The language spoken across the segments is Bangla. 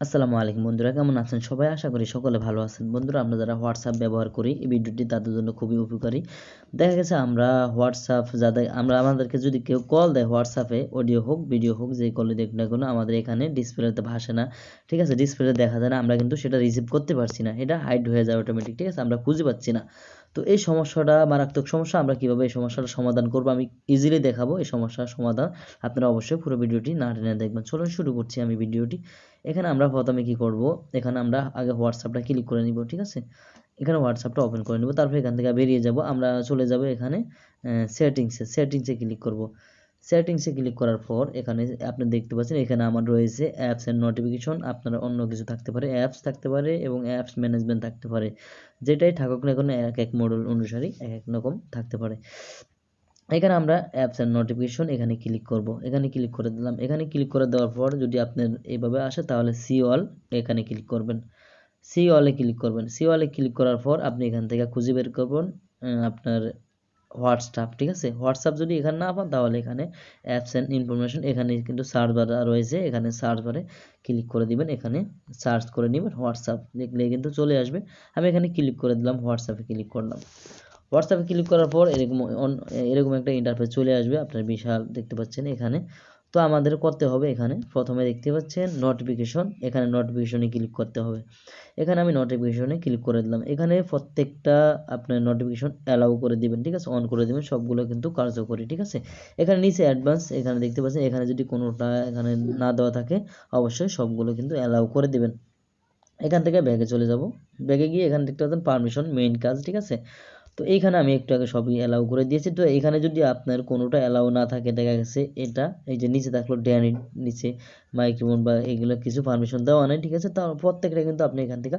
আসসালামু আলাইকুম বন্ধুরা, কেমন আছেন সবাই? আশা করি সকলে ভালো আছেন। বন্ধুরা, আমরা যারা হোয়াটসঅ্যাপ ব্যবহার করি, এই ভিডিওটি তাদের জন্য খুবই উপকারী। দেখা গেছে আমরা হোয়াটসঅ্যাপ যাদের, আমরা আমাদেরকে যদি কেউ কল দেয় হোয়াটসঅ্যাপে অডিও হোক ভিডিও হোক, যে কলে দেখ না কোনো, আমাদের এখানে ডিসপ্লেতে ভাসে না। ঠিক আছে ডিসপ্লে দেখা যায় না, আমরা কিন্তু সেটা রিসিভ করতে পারছি না। এটা হাইড হয়ে যায় অটোমেটিক ঠিক আছে? আমরা খুঁজে পাচ্ছি না। তো এই সমস্যাটা, মারাত্মক সমস্যা, আমরা কীভাবে এই সমস্যাটা সমাধান করব, আমি ইজিলি দেখাবো এই সমস্যার সমাধান। আপনারা অবশ্যই পুরো ভিডিওটি না টেনে দেখবেন। চলুন শুরু করছি আমি ভিডিওটি। এখানে আমরা প্রথমে কি করব, এখানে আমরা আগে হোয়াটসঅ্যাপটা ক্লিক করে নিব, ঠিক আছে? এখানে হোয়াটসঅ্যাপটা ওপেন করে নিব, তারপর এখান থেকে বেরিয়ে যাব। আমরা চলে যাব এখানে সেটিংসে সেটিংসে ক্লিক করব। সেটিংসে ক্লিক করার পর এখানে আপনি দেখতে পাচ্ছেন এখানে আমার রয়েছে অ্যাপস এর নোটিফিকেশন আপনার অন্য কিছু থাকতে পারে অ্যাপস থাকতে পারে এবং অ্যাপস ম্যানেজমেন্ট থাকতে পারে। যেটাই থাকুক না কোনো এক এক মডেল অনুসারী এক এক রকম থাকতে পারে। এখানে আমরা অ্যাপস এর নোটিফিকেশন এখানে ক্লিক করব। এখানে ক্লিক করে দিলাম। এখানে ক্লিক করে দেওয়ার পর যদি আপনার এইভাবে আসে তাহলে সি অল এখানে ক্লিক করবেন। সি অলে ক্লিক করবেন। সি অলে ক্লিক করার পর আপনি এখান থেকে খুঁজে বের করবেন। আপনার হোয়াটসঅ্যাপ, ঠিক আছে? হোয়াটসঅ্যাপ যদি এখানে না পান, তাহলে এখানে অ্যাপস অ্যান্ড ইনফরমেশন এখানে কিন্তু সার্চ বার রয়েছে। এখানে সার্চ বারে ক্লিক করে দিবেন, এখানে সার্চ করে নেবেন হোয়াটসঅ্যাপ। দেখলে কিন্তু চলে আসবে। আমি এখানে ক্লিক করে দিলাম, হোয়াটসঅ্যাপে ক্লিক করলাম। হোয়াটসঅ্যাপে ক্লিক করার পর এরকম এরকম একটা ইন্টারফেস চলে আসবে। আপনার বিশাল দেখতে পাচ্ছেন এখানে। তো আমাদের করতে হবে এখানে। প্রথমে দেখতে পাচ্ছেন নোটিফিকেশন এখানে নোটিফিকেশনে ক্লিক করতে হবে। এখানে আমি নোটিফিকেশনে ক্লিক করে দিলাম। এখানে প্রত্যেকটা আপনার নোটিফিকেশন অ্যালাউ করে দিবেন, ঠিক আছে? অন করে দিবেন, সবগুলো কিন্তু কার্যকরী, ঠিক আছে? এখানে নিচে অ্যাডভান্স এখানে দেখতে পাচ্ছেন, এখানে যদি কোনোটা এখানে না দেওয়া থাকে, অবশ্যই সবগুলো কিন্তু অ্যালাউ করে দিবেন। এখান থেকে ব্যাগে চলে যাব। ব্যাগে গিয়ে এখানে দেখতে পাচ্ছেন পারমিশন মেইন কাজ, ঠিক আছে? তো এইখানে আমি একটু আগে সবই অ্যালাউ করে দিয়েছি। তো এখানে যদি আপনার কোনোটা অ্যালাউ না থাকে, দেখা গেছে এটা, এই যে নিচে থাকল ড্যানি নিচে মাইক্রোফোন বা এগুলো কিছু পারমিশন দেওয়া নেই, ঠিক আছে? তার প্রত্যেকটা কিন্তু আপনি এখান থেকে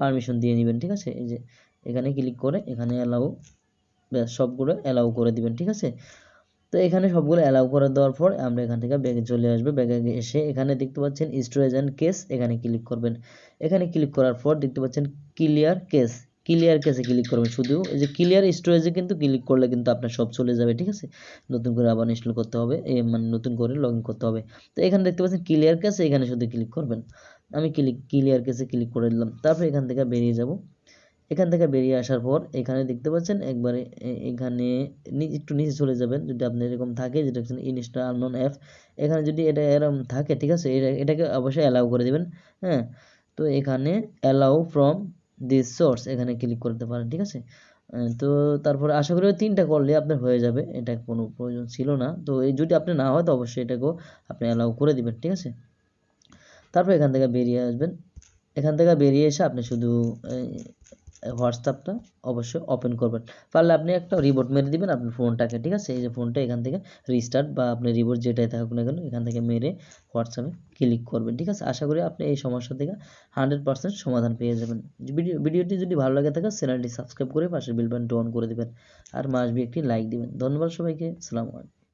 পারমিশন দিয়ে নেবেন, ঠিক আছে? এই যে এখানে ক্লিক করে এখানে অ্যালাউ ব্যাস সবগুলো অ্যালাউ করে দিবেন, ঠিক আছে? তো এখানে সবগুলো অ্যালাউ করে দেওয়ার পর আমরা এখান থেকে ব্যাগে চলে আসবে। ব্যাগে এসে এখানে দেখতে পাচ্ছেন স্টোরেজ অ্যান্ড কেস এখানে ক্লিক করবেন। এখানে ক্লিক করার পর দেখতে পাচ্ছেন ক্লিয়ার কেস ক্লিয়ার কেসে ক্লিক করবেন শুধু এই যে ক্লিয়ার স্টোরেজে কিন্তু ক্লিক করলে কিন্তু আপনার সব চলে যাবে, ঠিক আছে? নতুন করে আবার ইনস্টল করতে হবে মানে নতুন করে লগ করতে হবে। তো এখানে দেখতে পাচ্ছেন ক্লিয়ার কেসে এখানে শুধু ক্লিক করবেন। আমি ক্লিক ক্লিয়ার কেসে ক্লিক করে দিলাম। তারপর এখান থেকে বেরিয়ে যাব। এখান থেকে বেরিয়ে আসার পর এখানে দেখতে পাচ্ছেন একবারে এখানে একটু নিচে চলে যাবেন। যদি আপনি এরকম থাকে, যেটা ইনস্টল আননোন অ্যাপ এখানে যদি এটা এরকম থাকে, ঠিক আছে? এটা, এটাকে অবশ্যই অ্যালাউ করে দেবেন হ্যাঁ? তো এখানে অ্যালাউ ফ্রম দিস সোর্স এখানে ক্লিক করতে পারেন, ঠিক আছে? তো তারপরে আশা করি তিনটা করলে আপনার হয়ে যাবে, এটা কোনো প্রয়োজন ছিল না। তো এই যদি আপনি না হয়, তো অবশ্যই এটাকেও আপনি অ্যালাউ করে দিবেন, ঠিক আছে? তারপর এখান থেকে বেরিয়ে আসবেন। এখান থেকে বেরিয়ে এসে আপনি শুধু হোয়াটসঅ্যাপটা অবশ্যই ওপেন করবেন। পারলে আপনি একটা রিবোট মেরে দিবেন আপনার ফোনটাকে, ঠিক আছে? এই যে ফোনটা এখান থেকে রিস্টার্ট বা আপনি রিবোট যেটাই থাকুক না কেন, এখান থেকে মেরে হোয়াটসঅ্যাপে ক্লিক করবেন, ঠিক আছে? আশা করি আপনি এই সমস্যা থেকে হান্ড্রেড পার্সেন্ট সমাধান পেয়ে যাবেন। ভিডিও, ভিডিওটি যদি ভালো লাগে থাকে চ্যানেলটি সাবস্ক্রাইব করে পাশে বিল বাটনটি অন করে দেবেন। আর মাসবি একটি লাইক দিবেন। ধন্যবাদ সবাইকে। সালাম আলাইকুম।